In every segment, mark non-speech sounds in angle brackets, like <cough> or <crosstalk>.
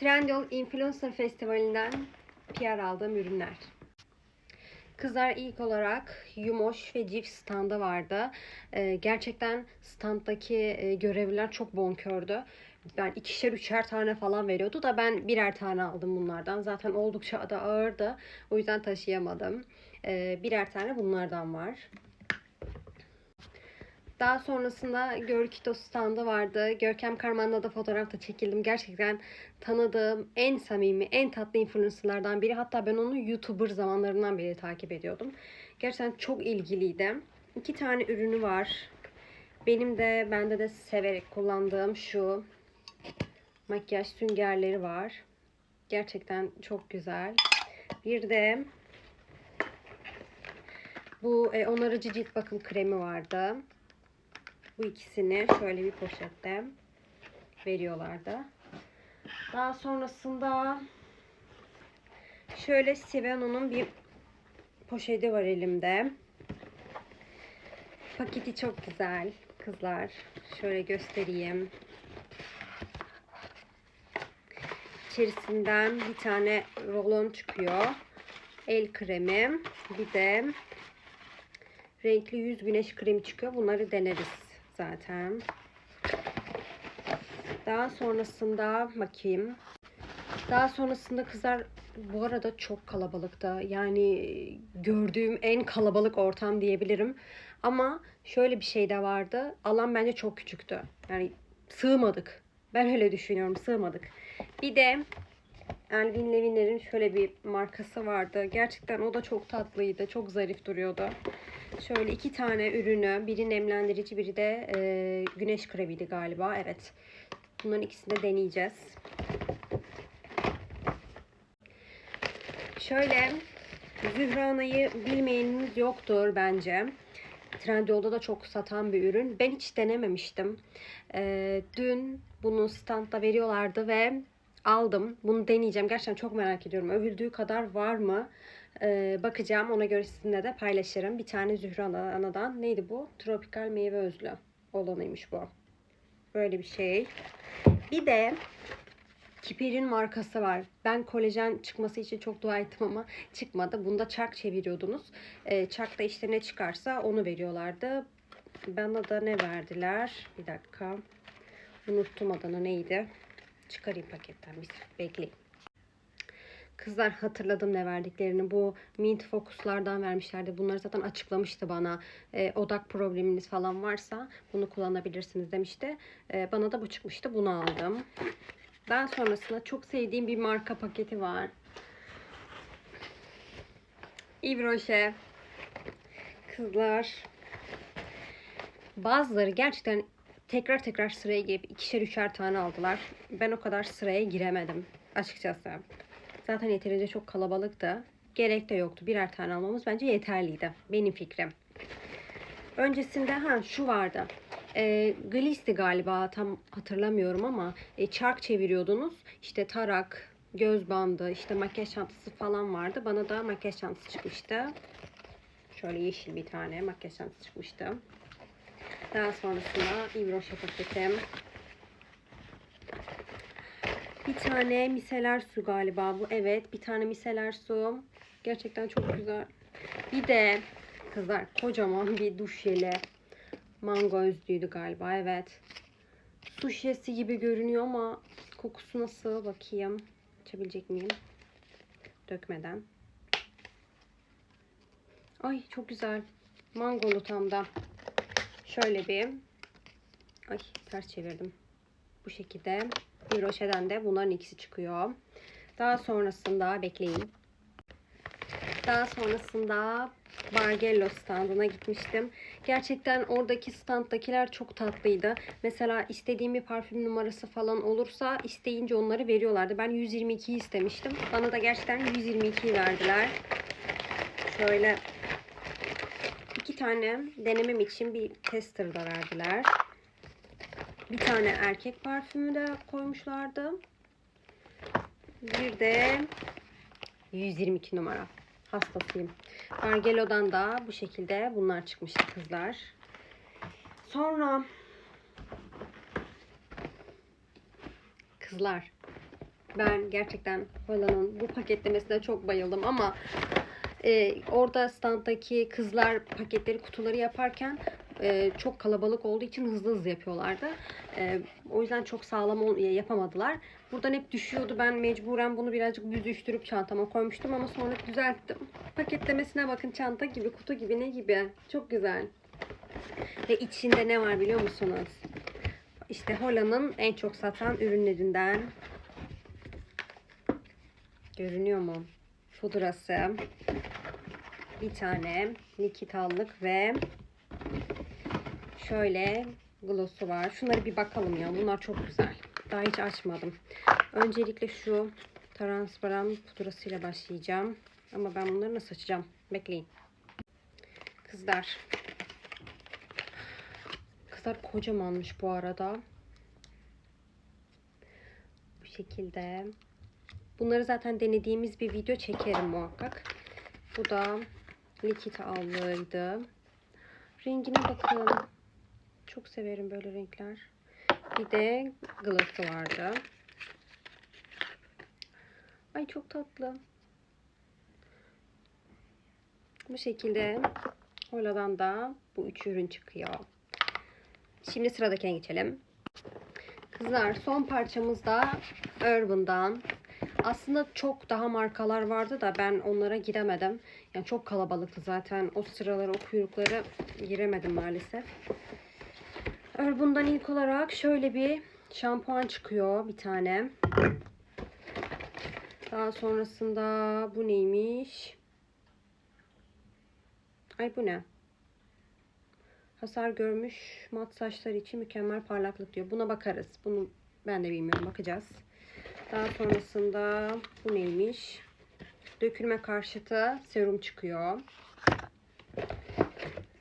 Trendyol Influencer Festivali'nden PR aldığım ürünler. Kızlar ilk olarak Yumoş ve Cif standı vardı. Ee, gerçekten standdaki e, görevliler çok bonkördü. Ben ikişer üçer tane falan veriyordu da ben birer tane aldım bunlardan. Zaten oldukça da ağırdı. O yüzden taşıyamadım. Ee, birer tane bunlardan var. Daha sonrasında Görkito standı vardı. Görkem Karman'la da fotoğraf da çekildim. Gerçekten tanıdığım en samimi, en tatlı influencerlardan biri. Hatta ben onu YouTuber zamanlarından beri takip ediyordum. Gerçekten çok ilgiliydi. İki tane ürünü var. Benim de bende de severek kullandığım şu makyaj süngerleri var. Gerçekten çok güzel. Bir de bu e, onarıcı cilt bakım kremi vardı. Bu ikisini şöyle bir poşette veriyorlardı. Daha sonrasında şöyle Siveno'nun bir poşeti var elimde. Paketi çok güzel kızlar. Şöyle göstereyim. İçerisinden bir tane rolon çıkıyor. El kremi. Bir de renkli yüz güneş kremi çıkıyor. Bunları deneriz zaten. Daha sonrasında bakayım. Daha sonrasında kızlar bu arada çok kalabalıkta. Yani gördüğüm en kalabalık ortam diyebilirim. Ama şöyle bir şey de vardı. Alan bence çok küçüktü. Yani sığmadık. Ben öyle düşünüyorum. Sığmadık. Bir de Elvin Leviner'in şöyle bir markası vardı. Gerçekten o da çok tatlıydı. Çok zarif duruyordu. Şöyle iki tane ürünü. Biri nemlendirici, biri de e, güneş kremiydi galiba. Evet. Bunların ikisini de deneyeceğiz. Şöyle Zührana'yı bilmeyeniniz yoktur bence. Trendyol'da da çok satan bir ürün. Ben hiç denememiştim. Ee, dün bunu standta veriyorlardı ve aldım. Bunu deneyeceğim. Gerçekten çok merak ediyorum. Övüldüğü kadar var mı? Ee, bakacağım. Ona göre sizinle de paylaşırım. Bir tane Zührana anadan. Neydi bu? Tropikal meyve özlü olanıymış bu. Böyle bir şey. Bir de Kiper'in markası var. Ben kolajen çıkması için çok dua ettim ama çıkmadı. Bunda çark çeviriyordunuz. Ee, çarkta işte ne çıkarsa onu veriyorlardı. Bana da ne verdiler? Bir dakika. Unuttum adını neydi? Çıkarayım paketten bir bekleyin. Kızlar hatırladım ne verdiklerini. Bu Mint Focus'lardan vermişlerdi. Bunları zaten açıklamıştı bana. Ee, odak probleminiz falan varsa bunu kullanabilirsiniz demişti. Ee, bana da bu çıkmıştı. Bunu aldım. Daha sonrasında çok sevdiğim bir marka paketi var. Yves Rocher. Kızlar. Bazıları gerçekten tekrar tekrar sıraya girip ikişer üçer tane aldılar. Ben o kadar sıraya giremedim açıkçası. Zaten yeterince çok kalabalıktı. Gerek de yoktu. Birer tane almamız bence yeterliydi. Benim fikrim. Öncesinde ha şu vardı. E, Gliss'ti galiba tam hatırlamıyorum ama e, çark çeviriyordunuz. İşte tarak, göz bandı, işte makyaj çantası falan vardı. Bana da makyaj çantası çıkmıştı. Şöyle yeşil bir tane makyaj çantası çıkmıştı. Daha sonrasında Yves Rocher paketim. Bir tane miseler su galiba bu. Evet bir tane miseler su. Gerçekten çok güzel. Bir de kızlar kocaman bir duş jeli. Mango özlüydü galiba evet. Su şişesi gibi görünüyor ama kokusu nasıl bakayım. Açabilecek miyim? Dökmeden. Ay çok güzel. Mangolu tam da. Şöyle bir. Ay ters çevirdim. Bu şekilde. Bir Roche'den de bunların ikisi çıkıyor. Daha sonrasında bekleyin. Daha sonrasında Bargello standına gitmiştim. Gerçekten oradaki standdakiler çok tatlıydı. Mesela istediğim bir parfüm numarası falan olursa isteyince onları veriyorlardı. Ben 122 istemiştim. Bana da gerçekten 122 verdiler. Şöyle tane denemem için bir tester da verdiler. Bir tane erkek parfümü de koymuşlardı. Bir de 122 numara. Hastasıyım. Bargelo'dan da bu şekilde bunlar çıkmıştı kızlar. Sonra kızlar Ben gerçekten Holland'ın bu paketlemesine çok bayıldım ama e, orada standdaki kızlar paketleri kutuları yaparken e, çok kalabalık olduğu için hızlı hızlı yapıyorlardı. E, o yüzden çok sağlam yapamadılar. Buradan hep düşüyordu. Ben mecburen bunu birazcık büzüştürüp çantama koymuştum ama sonra düzelttim. Paketlemesine bakın çanta gibi, kutu gibi ne gibi. Çok güzel. Ve içinde ne var biliyor musunuz? İşte Holland'ın en çok satan ürünlerinden. Görünüyor mu? Pudrası. Bir tane likit allık ve şöyle glossu var. Şunları bir bakalım ya. Bunlar çok güzel. Daha hiç açmadım. Öncelikle şu transparan pudrasıyla başlayacağım. Ama ben bunları nasıl açacağım? Bekleyin. Kızlar. Kızlar kocamanmış bu arada. Bu şekilde. Bunları zaten denediğimiz bir video çekerim muhakkak. Bu da likit allığıydı. Rengine bakın. Çok severim böyle renkler. Bir de gloss'u vardı. Ay çok tatlı. Bu şekilde Hola'dan da bu üç ürün çıkıyor. Şimdi sıradakine geçelim. Kızlar son parçamız da Urban'dan. Aslında çok daha markalar vardı da ben onlara giremedim. Yani çok kalabalıktı zaten. O sıraları, o kuyrukları giremedim maalesef. Urban'dan ilk olarak şöyle bir şampuan çıkıyor bir tane. Daha sonrasında bu neymiş? Ay bu ne? Hasar görmüş mat saçlar için mükemmel parlaklık diyor. Buna bakarız. Bunu ben de bilmiyorum. Bakacağız. Daha sonrasında bu neymiş? Dökülme karşıtı serum çıkıyor.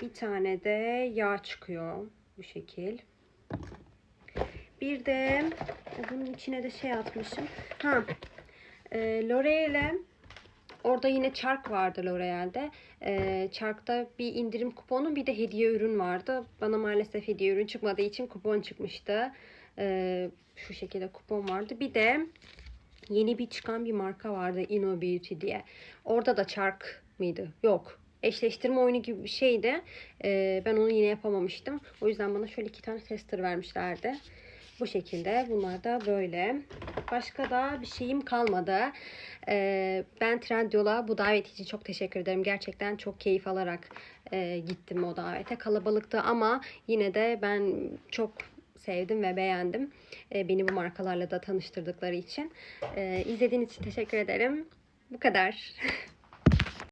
Bir tane de yağ çıkıyor. Bu şekil. Bir de bunun içine de şey atmışım. Ha. E, L'Oreal'e Orada yine çark vardı L'Oreal'de. Ee, çarkta bir indirim kuponu bir de hediye ürün vardı. Bana maalesef hediye ürün çıkmadığı için kupon çıkmıştı. Ee, şu şekilde kupon vardı. Bir de yeni bir çıkan bir marka vardı Inno Beauty diye. Orada da çark mıydı? Yok. Eşleştirme oyunu gibi bir şeydi. Ee, ben onu yine yapamamıştım. O yüzden bana şöyle iki tane tester vermişlerdi. Bu şekilde. Bunlar da böyle. Başka da bir şeyim kalmadı. Ee, ben Trendyol'a bu davet için çok teşekkür ederim. Gerçekten çok keyif alarak e, gittim o davete. Kalabalıktı ama yine de ben çok sevdim ve beğendim. Ee, beni bu markalarla da tanıştırdıkları için. Ee, izlediğiniz için teşekkür ederim. Bu kadar. <laughs>